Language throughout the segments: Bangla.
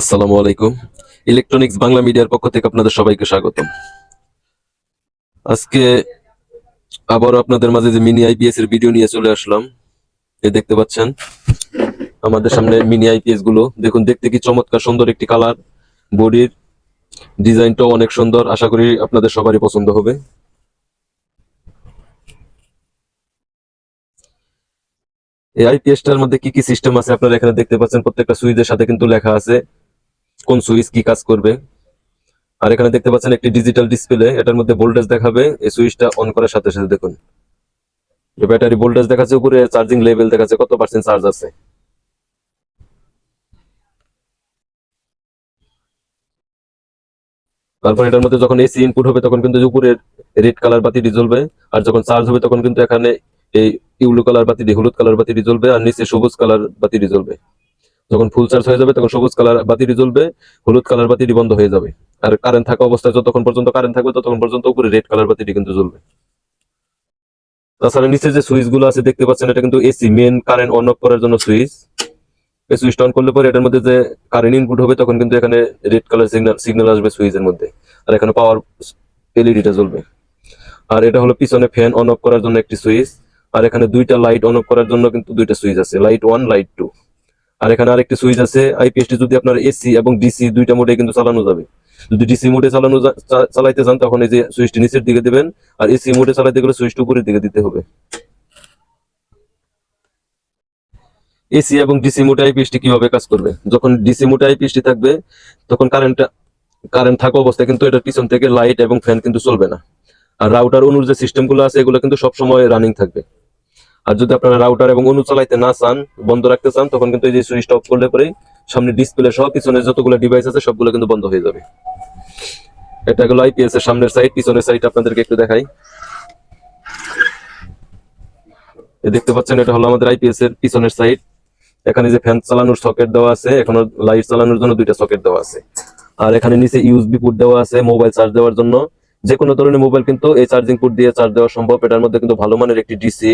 আসসালামু আলাইকুম। ইলেকট্রনিক্স বাংলা মিডিয়ার পক্ষ থেকে আপনাদের সবাইকে স্বাগতম। আজকে আবারও আপনাদের মাঝে যে মিনি আইপিএস এর ভিডিও নিয়ে চলে আসলাম। এই দেখতে পাচ্ছেন, আমাদের সামনে মিনি আইপিএসগুলো। দেখুন, দেখতে কি চমৎকার সুন্দর একটি কালার বডির ডিজাইনটাও অনেক সুন্দর। আশা করি আপনাদের সবারই পছন্দ হবে। এই আইপিএসটার মধ্যে কি কি সিস্টেম আছে আপনারা এখানে দেখতে পাচ্ছেন? প্রত্যেকটা সুইচের সাথে কিন্তু লেখা আছে। কোন সুইচ কি কাজ করবে? আর এখানে দেখতে পাচ্ছেন একটি ডিজিটাল ডিসপ্লে এটার মধ্যে ভোল্টেজ দেখাবে, এই সুইচটা অন করার সাথে সাথে দেখুন। ব্যাটারি ভোল্টেজ দেখাচ্ছে, উপরে চার্জিং লেভেল দেখাচ্ছে, কত পার্সেন্ট চার্জ আছে? তারপর এটার মধ্যে যখন এসি ইনপুট হবে, তখন কিন্তু উপরে রেড কালার বাতিটি জ্বলবে, আর যখন চার্জ হবে, তখন কিন্তু এখানে এই ইউলো কালার বাতিটি, হলুদ কালার বাতিটি জ্বলবে, আর নিচে সবুজ কালার বাতিটি জ্বলবে। যখন ফুল চার্জ হয়ে যাবে, তখন সবুজ কালার বাতিটি জ্বলবে, হলুদ কালার বাতিটি বন্ধ হয়ে যাবে। আর কারেন্ট থাকা অবস্থায় যতক্ষণ পর্যন্ত কারেন্ট থাকবে, ততক্ষণ পর্যন্ত উপরে রেড কালার বাতিটি কিন্তু জ্বলবে। তাছাড়া নিচে যে সুইচগুলো আছে, দেখতে পাচ্ছেন এটা কিন্তু AC main current on off করার জন্য সুইচ এই সুইচটা অন করলে পরে এটার মধ্যে যে কারেন্ট ইনপুট হবে, তখন কিন্তু এখানে রেড কালার সিগন্যাল সিগন্যাল আসবে সুইচের মধ্যে। আর এখানে পাওয়ার এলইডিটা জ্বলবে। আর এটা হলো পিছনে ফ্যান অন অফ করার জন্য একটি সুইচ আর এখানে দুইটা লাইট অন অফ করার জন্য কিন্তু দুইটা সুইচ আছে লাইট ওয়ান লাইট টু আর এখানে আরেকটি সুইচ আছে আইপিএসটি যদি আপনার এসি এবং ডিসি দুইটা মোডে কিন্তু চালানো যাবে। যদি ডিসি মোডে চালানো চালাইতে চান, তখন এই যে সুইচটি নিচের দিকে দিবেন, আর এসি মোডে চালাইতে গেলে সুইচটি উপরের দিকে দিতে হবে। এসি এবং ডিসি মোডে আইপিএসটি কীভাবে কাজ করবে? যখন ডিসি মোডে আইপিএসটি থাকবে, তখন কারেন্টটা কারেন্ট থাকা অবস্থায় কিন্তু এটার পিছন থেকে লাইট এবং ফ্যান কিন্তু চলবে না। আর রাউটার অনুর যে সিস্টেমগুলো আছে, এগুলো কিন্তু সবসময় রানিং থাকবে। আর যদি আপনারা রাউটার এবং অনু চালাইতে না চান, বন্ধ রাখতে চান, তখন কিন্তু এই যে সুইচটা অফ করলে পরে সামনে ডিসপ্লে সহ পিছনে যতগুলো ডিভাইস আছে, সবগুলো কিন্তু বন্ধ হয়ে যাবে। এটা হলো আইপিএস এর সামনের সাইড পিছনের সাইড আপনাদেরকে একটু দেখাই। দেখতে পাচ্ছেন, এটা হলো আমাদের আইপিএস এর পিছনের সাইড এখানে যে ফ্যান চালানোর সকেট দেওয়া আছে, এখনও লাইট চালানোর জন্য দুইটা সকেট দেওয়া আছে। আর এখানে নিচে ইউএসবি পোর্ট দেওয়া আছে মোবাইল চার্জ দেওয়ার জন্য। যে কোনো ধরনের মোবাইল কিন্তু এই চার্জিং পোর্ট দিয়ে চার্জ দেওয়া সম্ভব। এটার মধ্যে কিন্তু ভালো মানের একটি ডিসি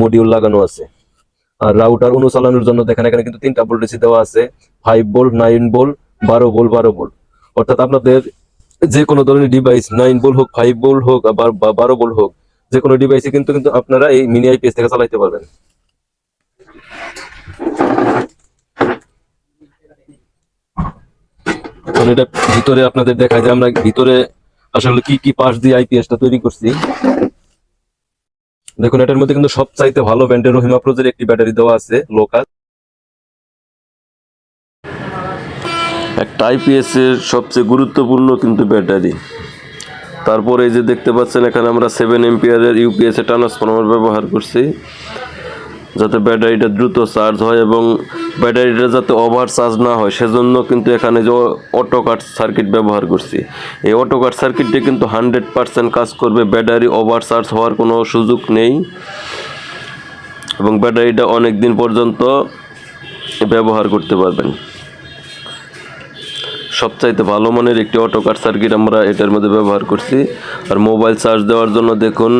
মডিউল লাগানো আছে। আর রাউটার অনু চালানোর জন্য দেখেন এখানে কিন্তু তিনটা ভোল্ট ডিসি দেওয়া আছে। ফাইভ ভোল্ট নাইন ভোল্ট বারো ভোল্ট বারো ভোল্ট অর্থাৎ আপনাদের যে কোনো ধরনের ডিভাইস নাইন ভোল্ট হোক ফাইভ ভোল্ট হোক, বা বারো ভোল্ট হোক, যে কোনো ডিভাইসে কিন্তু কিন্তু আপনারা এই মিনি আইপিএস থেকে চালাইতে পারবেন। এটা ভিতরে আপনাদের দেখায় যে আমরা ভিতরে আসলে কি কি পাশ দিয়ে আইপিএসটা তৈরি করছি। দেখুন, এটার মধ্যে কিন্তু সবচাইতে ভালো ব্যান্ডের রহিমা প্রোজের একটি ব্যাটারি দেওয়া আছে, লোকাল। একটা আইপিএস এর সবচেয়ে গুরুত্বপূর্ণ কিন্তু ব্যাটারি। তারপরে এই যে দেখতে পাচ্ছেন, এখানে আমরা সেভেন এমপিয়ারের ইউপিএস এ ট্রান্সফর্মার ব্যবহার করছি, যাতে ব্যাটারিটা দ্রুত চার্জ হয় এবং ব্যাটারিটা যাতে ওভার চার্জ না হয়, সেজন্য কিন্তু এখানে যে অটো কাট সার্কিট ব্যবহার করছি। এই অটো কাট সার্কিটটি কিন্তু হান্ড্রেড পার্সেন্ট কাজ করবে, ব্যাটারি ওভার চার্জ হওয়ার কোনো সুযোগ নেই। এবং ব্যাটারিটা অনেক দিন পর্যন্ত ব্যবহার করতে পারবেন। সবচাইতে ভালো মানের একটি অটো কাট সার্কিট আমরা এটার মধ্যে ব্যবহার করছি। আর মোবাইল চার্জ দেওয়ার জন্য দেখুন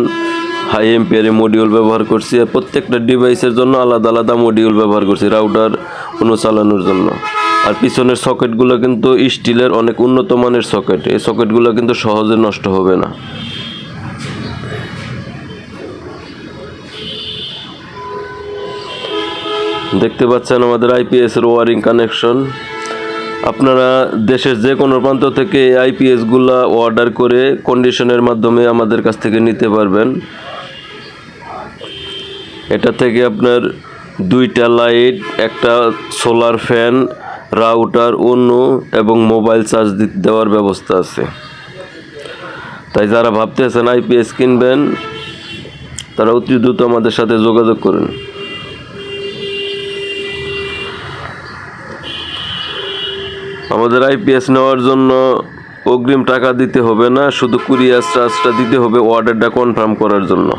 হাই এম্পিয়ারে মডিউল ব্যবহার করছি। আর প্রত্যেকটা ডিভাইসের জন্য আলাদা আলাদা মডিউল ব্যবহার করছি রাউটার কোনো চালানোর জন্য। আর পিছনের সকেটগুলো কিন্তু স্টিলের অনেক উন্নত মানের সকেট এই সকেটগুলো কিন্তু সহজে নষ্ট হবে না। দেখতে পাচ্ছেন আমাদের আইপিএস এর ওয়ারিং কানেকশন আপনারা দেশের যে কোনো প্রান্ত থেকে আইপিএসগুলা অর্ডার করে কন্ডিশনের মাধ্যমে আমাদের কাছ থেকে নিতে পারবেন। এটা থেকে আপনার দুইটা লাইট, একটা সোলার ফ্যান, রাউটার অন্য এবং মোবাইল চার্জ দেওয়ার ব্যবস্থা আছে। তাই যারা ভাবতেছেন আইপিএস কিনবেন, তারা অতি দ্রুত আমাদের সাথে যোগাযোগ করুন। আমাদের আইপিএস নেওয়ার জন্য অগ্রিম টাকা দিতে হবে না, শুধু কুরিয়ার চার্জটা দিতে হবে অর্ডারটা কনফার্ম করার জন্য।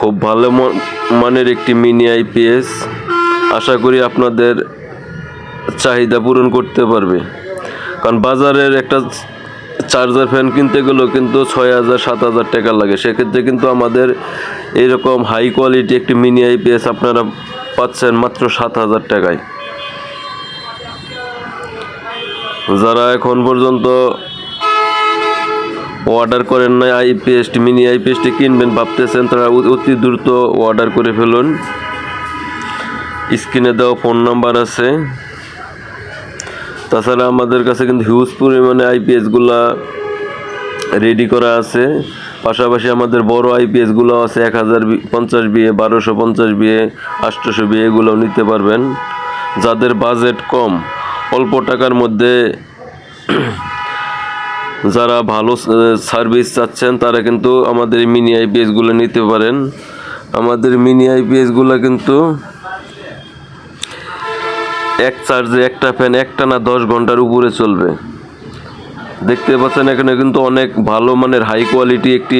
খুব ভালো মানের একটি মিনি আইপিএস আশা করি আপনাদের চাহিদা পূরণ করতে পারবে। কারণ বাজারের একটা চার্জার ফ্যান কিনতে গেলেও কিন্তু ছয় হাজার, সাত হাজার টাকা লাগে। সেক্ষেত্রে কিন্তু আমাদের এরকম হাই কোয়ালিটি একটি মিনি আইপিএস আপনারা পাচ্ছেন মাত্র সাত হাজার টাকায়। যারা এখন পর্যন্ত অর্ডার করেন না আইপিএসটি, মিনি আইপিএসটি কিনবেন ভাবতেছেন, তারা অতি দ্রুত অর্ডার করে ফেলুন। স্ক্রিনে দেওয়া ফোন নাম্বার আছে। তাছাড়া আমাদের কাছে কিন্তু হিউজ পরিমাণে আইপিএসগুলা রেডি করা আছে। পাশাপাশি আমাদের বড় আইপিএসগুলো আছে, এক হাজার পঞ্চাশ বিয়ে বারোশো পঞ্চাশ বিয়ে আটশোশো বিয়ে এগুলোও নিতে পারবেন। যাদের বাজেট কম, অল্প টাকার মধ্যে যারা ভালো সার্ভিস চাচ্ছেন, তারা কিন্তু আমাদের মিনি আইপিএসগুলো নিতে পারেন। আমাদের মিনি আইপিএসগুলো কিন্তু এক চার্জে একটা ফ্যান একটা না দশ ঘণ্টার উপরে চলবে। দেখতে পাচ্ছেন, এখানে কিন্তু অনেক ভালো মানের হাই কোয়ালিটি একটি